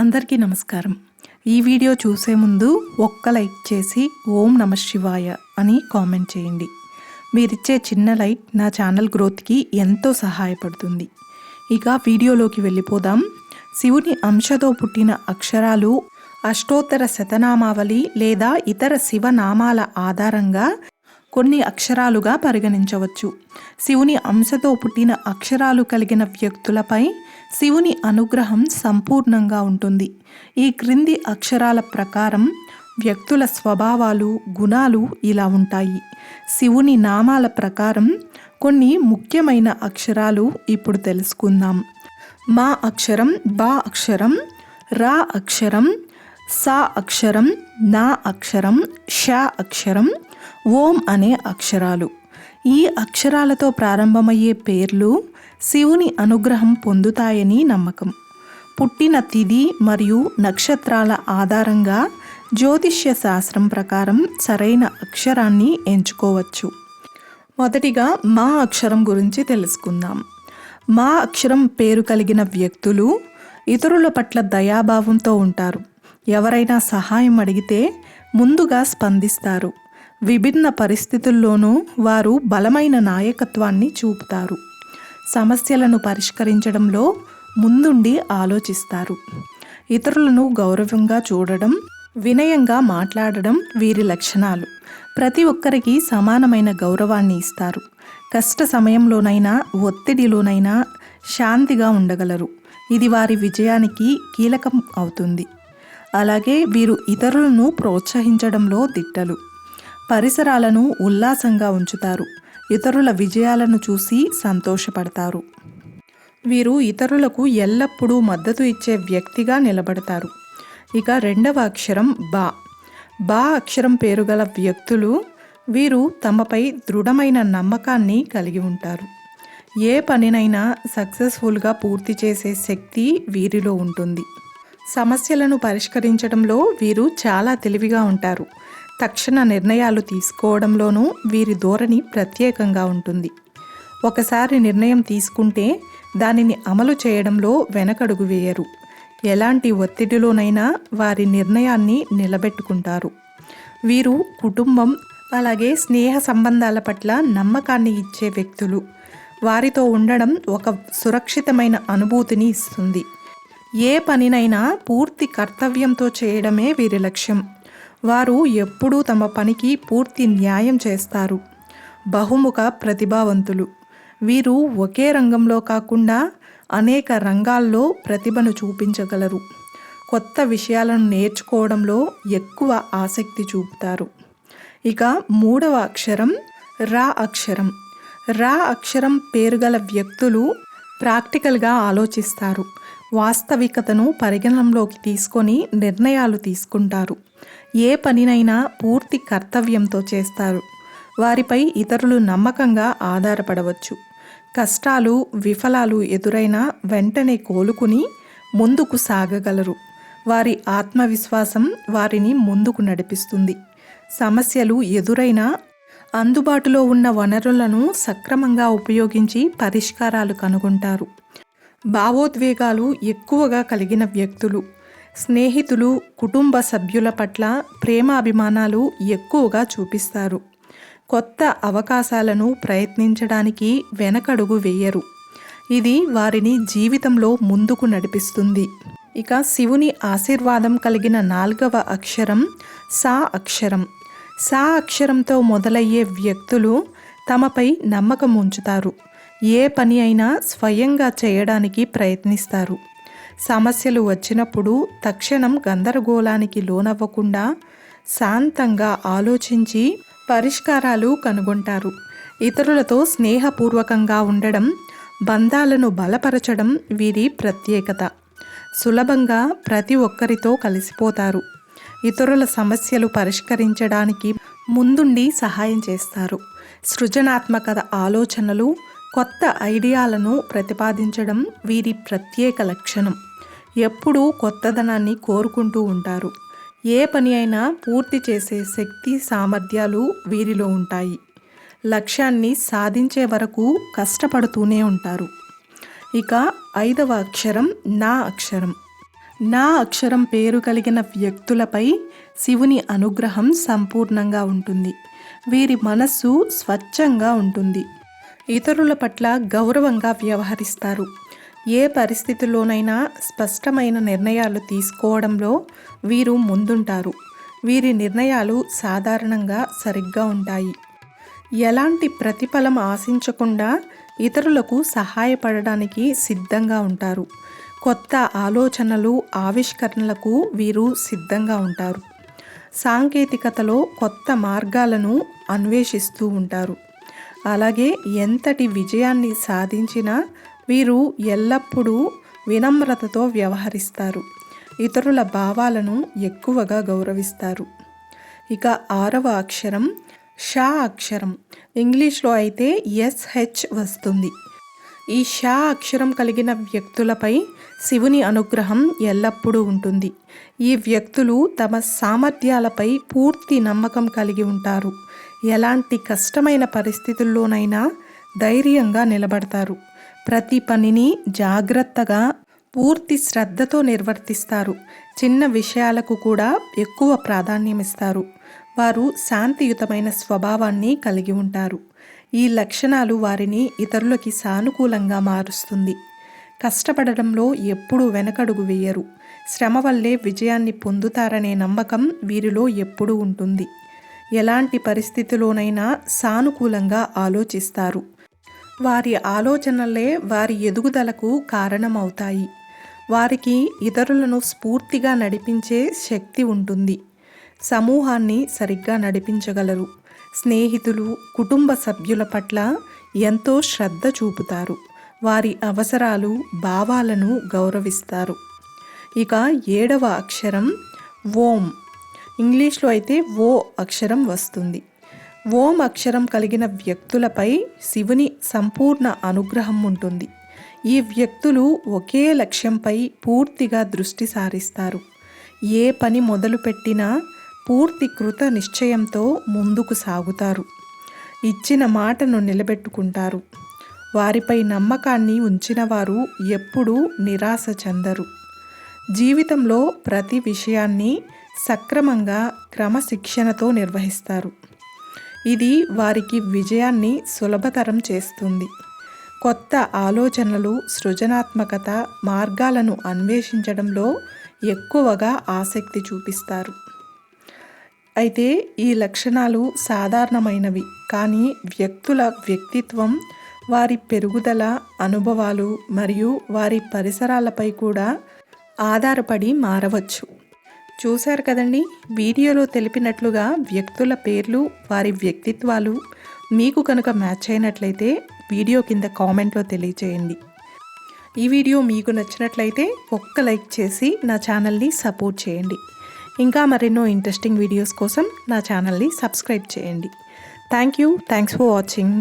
అందరికీ నమస్కారం. ఈ వీడియో చూసే ముందు ఒక్క లైక్ చేసి ఓం నమ శివాయ అని కామెంట్ చేయండి. మీరిచ్చే చిన్న లైక్ నా ఛానల్ గ్రోత్కి ఎంతో సహాయపడుతుంది. ఇక వీడియోలోకి వెళ్ళిపోదాం. శివుని అంశతో పుట్టిన అక్షరాలు అష్టోత్తర శతనామావళి లేదా ఇతర శివనామాల ఆధారంగా కొన్ని అక్షరాలుగా పరిగణించవచ్చు. శివుని అంశతో పుట్టిన అక్షరాలు కలిగిన వ్యక్తులపై శివుని అనుగ్రహం సంపూర్ణంగా ఉంటుంది. ఈ క్రింది అక్షరాల ప్రకారం వ్యక్తుల స్వభావాలు గుణాలు ఇలా ఉంటాయి. శివుని నామాల ప్రకారం కొన్ని ముఖ్యమైన అక్షరాలు ఇప్పుడు తెలుసుకుందాం. మా అక్షరం బా అక్షరం రా అక్షరం సా అక్షరం నా అక్షరం షా అక్షరం ఓం అనే అక్షరాలు. ఈ అక్షరాలతో ప్రారంభమయ్యే పేర్లు శివుని అనుగ్రహం పొందుతాయని నమ్మకం. పుట్టిన తిథి మరియు నక్షత్రాల ఆధారంగా జ్యోతిష్య శాస్త్రం ప్రకారం సరైన అక్షరాన్ని ఎంచుకోవచ్చు. మొదటిగా మా అక్షరం గురించి తెలుసుకుందాం. మా అక్షరం పేరు కలిగిన వ్యక్తులు ఇతరుల పట్ల దయాభావంతో ఉంటారు. ఎవరైనా సహాయం అడిగితే ముందుగా స్పందిస్తారు. విభిన్న పరిస్థితుల్లోనూ వారు బలమైన నాయకత్వాన్ని చూపుతారు. సమస్యలను పరిష్కరించడంలో ముందుండి ఆలోచిస్తారు. ఇతరులను గౌరవంగా చూడడం వినయంగా మాట్లాడడం వీరి లక్షణాలు. ప్రతి ఒక్కరికి సమానమైన గౌరవాన్ని ఇస్తారు. కష్ట సమయంలోనైనా ఒత్తిడిలోనైనా శాంతిగా ఉండగలరు. ఇది వారి విజయానికి కీలకం అవుతుంది. అలాగే వీరు ఇతరులను ప్రోత్సహించడంలో దిట్టలు పరిసరాలను ఉల్లాసంగా ఉంచుతారు. ఇతరుల విజయాలను చూసి సంతోషపడతారు. వీరు ఇతరులకు ఎల్లప్పుడూ మద్దతు ఇచ్చే వ్యక్తిగా నిలబడతారు. ఇక రెండవ అక్షరం బా. బా అక్షరం పేరు గల వ్యక్తులు వీరు తమపై దృఢమైన నమ్మకాన్ని కలిగి ఉంటారు. ఏ పనినైనా సక్సెస్ఫుల్గా పూర్తి చేసే శక్తి వీరిలో ఉంటుంది. సమస్యలను పరిష్కరించడంలో వీరు చాలా తెలివిగా ఉంటారు. తక్షణ నిర్ణయాలు తీసుకోవడంలోనూ వీరి ధోరణి ప్రత్యేకంగా ఉంటుంది. ఒకసారి నిర్ణయం తీసుకుంటే దానిని అమలు చేయడంలో వెనకడుగు వేయరు. ఎలాంటి ఒత్తిడిలోనైనా వారి నిర్ణయాన్ని నిలబెట్టుకుంటారు. వీరు కుటుంబం అలాగే స్నేహ సంబంధాల పట్ల నమ్మకాన్ని ఇచ్చే వ్యక్తులు. వారితో ఉండడం ఒక సురక్షితమైన అనుభూతిని ఇస్తుంది. ఏ పనినైనా పూర్తి కర్తవ్యంతో చేయడమే వీరి లక్ష్యం. వారు ఎప్పుడూ తమ పనికి పూర్తి న్యాయం చేస్తారు. బహుముఖ ప్రతిభావంతులు. వీరు ఒకే రంగంలో కాకుండా అనేక రంగాల్లో ప్రతిభను చూపించగలరు. కొత్త విషయాలను నేర్చుకోవడంలో ఎక్కువ ఆసక్తి చూపుతారు. ఇక మూడవ అక్షరం రా అక్షరం. రా అక్షరం పేరుగల వ్యక్తులు ప్రాక్టికల్గా ఆలోచిస్తారు. వాస్తవికతను పరిగణనలోకి తీసుకొని నిర్ణయాలు తీసుకుంటారు. ఏ పనినైనా పూర్తి కర్తవ్యంతో చేస్తారు. వారిపై ఇతరులు నమ్మకంగా ఆధారపడవచ్చు. కష్టాలు విఫలాలు ఎదురైనా వెంటనే కోలుకుని ముందుకు సాగగలరు. వారి ఆత్మవిశ్వాసం వారిని ముందుకు నడిపిస్తుంది. సమస్యలు ఎదురైనా అందుబాటులో ఉన్న వనరులను సక్రమంగా ఉపయోగించి పరిష్కారాలు కనుగొంటారు. భావోద్వేగాలు ఎక్కువగా కలిగిన వ్యక్తులు. స్నేహితులు కుటుంబ సభ్యుల పట్ల ప్రేమాభిమానాలు ఎక్కువగా చూపిస్తారు. కొత్త అవకాశాలను ప్రయత్నించడానికి వెనకడుగు వేయరు. ఇది వారిని జీవితంలో ముందుకు నడిపిస్తుంది. ఇక శివుని ఆశీర్వాదం కలిగిన నాలుగవ అక్షరం సా అక్షరం. సా అక్షరంతో మొదలయ్యే వ్యక్తులు తమపై నమ్మకం ఉంచుతారు. ఏ పని అయినా స్వయంగా చేయడానికి ప్రయత్నిస్తారు. సమస్యలు వచ్చినప్పుడు తక్షణం గందరగోళానికి లోనవ్వకుండా శాంతంగా ఆలోచించి పరిష్కారాలు కనుగొంటారు. ఇతరులతో స్నేహపూర్వకంగా ఉండడం బంధాలను బలపరచడం వీరి ప్రత్యేకత. సులభంగా ప్రతి ఒక్కరితో కలిసిపోతారు. ఇతరుల సమస్యలు పరిష్కరించడానికి ముందుండి సహాయం చేస్తారు. సృజనాత్మక ఆలోచనలు కొత్త ఐడియాలను ప్రతిపాదించడం వీరి ప్రత్యేక లక్షణం. ఎప్పుడూ కొత్తదనాన్ని కోరుకుంటూ ఉంటారు. ఏ పని అయినా పూర్తి చేసే శక్తి సామర్థ్యాలు వీరిలో ఉంటాయి. లక్ష్యాన్ని సాధించే వరకు కష్టపడుతూనే ఉంటారు. ఇక ఐదవ అక్షరం నా అక్షరం. నా అక్షరం పేరు కలిగిన వ్యక్తులపై శివుని అనుగ్రహం సంపూర్ణంగా ఉంటుంది. వీరి మనస్సు స్వచ్ఛంగా ఉంటుంది. ఇతరుల పట్ల గౌరవంగా వ్యవహరిస్తారు. ఏ పరిస్థితుల్లోనైనా స్పష్టమైన నిర్ణయాలు తీసుకోవడంలో వీరు ముందుంటారు. వీరి నిర్ణయాలు సాధారణంగా సరిగ్గా ఉంటాయి. ఎలాంటి ప్రతిఫలం ఆశించకుండా ఇతరులకు సహాయపడడానికి సిద్ధంగా ఉంటారు. కొత్త ఆలోచనలు ఆవిష్కరణలకు వీరు సిద్ధంగా ఉంటారు. సాంకేతికతలో కొత్త మార్గాలను అన్వేషిస్తూ ఉంటారు. అలాగే ఎంతటి విజయాన్ని సాధించినా వీరు ఎల్లప్పుడూ వినమ్రతతో వ్యవహరిస్తారు. ఇతరుల భావాలను ఎక్కువగా గౌరవిస్తారు. ఇక ఆరవ అక్షరం షా అక్షరం. ఇంగ్లీష్లో అయితే ఎస్హెచ్ వస్తుంది. ఈ షా అక్షరం కలిగిన వ్యక్తులపై శివుని అనుగ్రహం ఎల్లప్పుడూ ఉంటుంది. ఈ వ్యక్తులు తమ సామర్థ్యాలపై పూర్తి నమ్మకం కలిగి ఉంటారు. ఎలాంటి కష్టమైన పరిస్థితుల్లోనైనా ధైర్యంగా నిలబడతారు. ప్రతి పనిని జాగ్రత్తగా పూర్తి శ్రద్ధతో నిర్వర్తిస్తారు. చిన్న విషయాలకు కూడా ఎక్కువ ప్రాధాన్యమిస్తారు. వారు శాంతియుతమైన స్వభావాన్ని కలిగి ఉంటారు. ఈ లక్షణాలు వారిని ఇతరులకి సానుకూలంగా మారుస్తుంది. కష్టపడడంలో ఎప్పుడూ వెనకడుగు వేయరు. శ్రమ వల్లే విజయాన్ని పొందుతారనే నమ్మకం వీరిలో ఎప్పుడూ ఉంటుంది. ఎలాంటి పరిస్థితిలోనైనా సానుకూలంగా ఆలోచిస్తారు. వారి ఆలోచనలే వారి ఎదుగుదలకు కారణమవుతాయి. వారికి ఇతరులను స్ఫూర్తిగా నడిపించే శక్తి ఉంటుంది. సమూహాన్ని సరిగ్గా నడిపించగలరు. స్నేహితులు కుటుంబ సభ్యుల పట్ల ఎంతో శ్రద్ధ చూపుతారు. వారి అవసరాలు భావాలను గౌరవిస్తారు. ఇక ఏడవ అక్షరం ఓం. ఇంగ్లీష్లో అయితే ఓ అక్షరం వస్తుంది. ఓం అక్షరం కలిగిన వ్యక్తులపై శివుని సంపూర్ణ అనుగ్రహం ఉంటుంది. ఈ వ్యక్తులు ఒకే లక్ష్యంపై పూర్తిగా దృష్టి సారిస్తారు. ఏ పని మొదలుపెట్టినా పూర్తి కృత నిశ్చయంతో ముందుకు సాగుతారు. ఇచ్చిన మాటను నిలబెట్టుకుంటారు. వారిపై నమ్మకాన్ని ఉంచిన వారు ఎప్పుడూ నిరాశ చెందరు. జీవితంలో ప్రతి విషయాన్ని సక్రమంగా క్రమశిక్షణతో నిర్వహిస్తారు. ఇది వారికి విజయాన్ని సులభతరం చేస్తుంది. కొత్త ఆలోచనలు సృజనాత్మకత మార్గాలను అన్వేషించడంలో ఎక్కువగా ఆసక్తి చూపిస్తారు. అయితే ఈ లక్షణాలు సాధారణమైనవి కానీ వ్యక్తుల వ్యక్తిత్వం వారి పెరుగుదల అనుభవాలు మరియు వారి పరిసరాలపై కూడా ఆధారపడి మారవచ్చు. చూశారు కదండి? వీడియోలో తెలిపినట్లుగా వ్యక్తుల పేర్లు వారి వ్యక్తిత్వాలు మీకు కనుక మ్యాచ్ అయినట్లయితే వీడియో కింద కామెంట్లో తెలియచేయండి. ఈ వీడియో మీకు నచ్చినట్లయితే ఒక్క లైక్ చేసి నా ఛానల్ని సపోర్ట్ చేయండి. ఇంకా మరెన్నో ఇంట్రెస్టింగ్ వీడియోస్ కోసం నా ఛానల్ని సబ్స్క్రైబ్ చేయండి. Thank you. Thanks for watching.